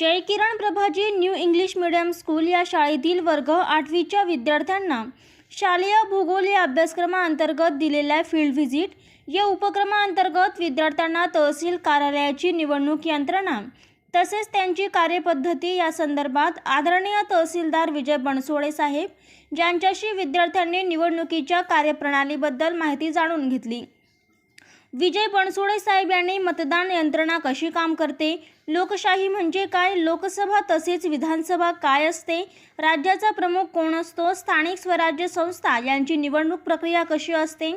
जय Kiran Prabhaji new English medium school या शाळेतील वर्ग आठवीच्या विद्यार्थ्यांना शालेय भूगोल या अभ्यासक्रमाअंतर्गत दिलेल्या फील्ड व्हिजिट या उपक्रमाअंतर्गत विद्यार्थ्यांना तहसील कार्यालयाची निवडणूक यंत्रणा तसेच त्यांची कार्यपद्धती या संदर्भात आदरणीय तहसीलदार विजय बनसोडे साहेब ज्यांच्याशी विद्यार्थ्यांनी निवडणुकीच्या कार्यप्रणालीबद्दल माहिती जाणून घेतली. विजय बनसोडे साहेब यांनी मतदान यंत्रणा कशी काम करते लोकशाही म्हणजे काय? लोकसभा तसेच विधानसभा काय असते? राज्याचा प्रमुख कोण असतो? स्थानिक स्वराज्य संस्था यांची निवडणूक प्रक्रिया कशी असते?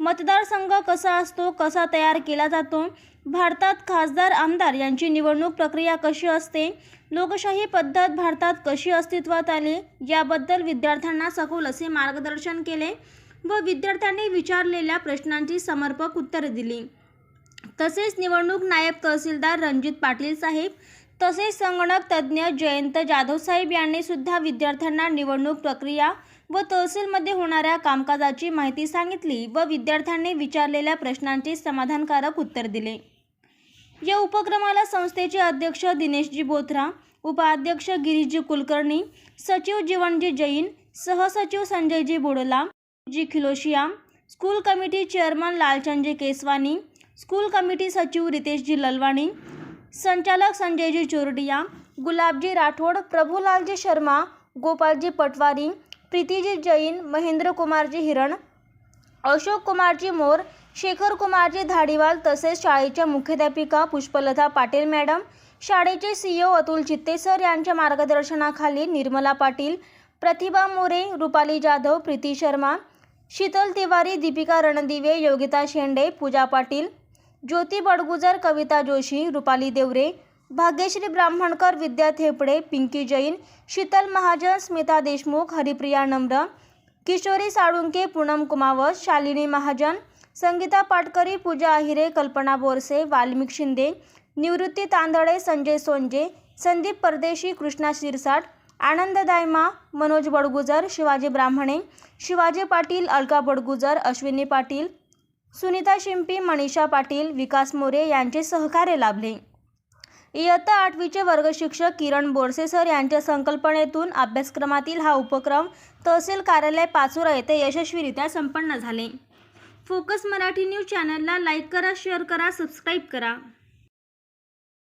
मतदारसंघ कसा असतो? कसा तयार केला जातो? भारतात खासदार आमदार यांची निवडणूक प्रक्रिया कशी असते? लोकशाही पद्धत भारतात कशी अस्तित्वात आली? याबद्दल विद्यार्थ्यांना सखोल असे मार्गदर्शन केले व विद्यार्थ्यांनी विचारलेल्या प्रश्नांची समर्पक उत्तरे दिली. तसेच निवडणूक नायब तहसीलदार रणजित पाटील साहेब तसेच संगणक तज्ज्ञ जयंत जाधव साहेब यांनी सुद्धा विद्यार्थ्यांना निवडणूक प्रक्रिया व तहसीलमध्ये होणाऱ्या कामकाजाची माहिती सांगितली व विद्यार्थ्यांनी विचारलेल्या प्रश्नांचे समाधानकारक उत्तर दिले. या उपक्रमाला संस्थेचे अध्यक्ष दिनेशजी बोथरा उपाध्यक्ष गिरीशजी कुलकर्णी सचिव जीवनजी जैन सहसचिव Sanjayji Bodla ji Khiloshiya school committee chairman Lalchandji Keswani school committee सचिव रितेशजी ललवाणी संचालक संजयजी चोरडिया गुलाबजी राठोड प्रभुलालजी शर्मा गोपालजी पटवारी प्रीतीजी जैन महेंद्र कुमारजी हिरण अशोक कुमारजी मोर शेखर कुमारजी धाडीवाल तसेच शाळेच्या मुख्याध्यापिका पुष्पलता पाटील मॅडम शाळेचे सीईओ अतुल चित्ते सर यांच्या मार्गदर्शनाखाली निर्मला पाटील प्रतिभा मोरे रुपाली जाधव प्रीती शर्मा शीतल तिवारी दीपिका रणदिवे योगिता शेंडे पूजा पाटील ज्योती बडगुजर कविता जोशी रुपाली देवरे भाग्यश्री ब्राह्मणकर विद्या थेपडे पिंकी जैन शीतल महाजन स्मिता देशमुख हरिप्रिया नम्र किशोरी साळुंके पूनम कुमावत शालिनी महाजन संगीता पाटकरी पूजा आहिरे कल्पना बोरसे वाल्मिक शिंदे निवृत्ती तांदळे संजय सोंजे संदीप परदेशी कृष्णा शिरसाट आनंद दायमा मनोज बडगुजर शिवाजी ब्राह्मणे शिवाजी पाटील अलका बडगुजर अश्विनी पाटील सुनीता शिंपी मनीषा पाटील विकास मोरे यांचे सहकार्य लाभले. इयत्ता आठवीचे वर्ग शिक्षक किरण बोरसे सर यांच्या संकल्पनेतून अभ्यासक्रमातील हा उपक्रम तहसील कार्यालय पाचोरा येथे यशस्वीरित्या संपन्न झाले. फोकस मराठी न्यूज चॅनलला लाईक करा शेअर करा सबस्क्राईब करा.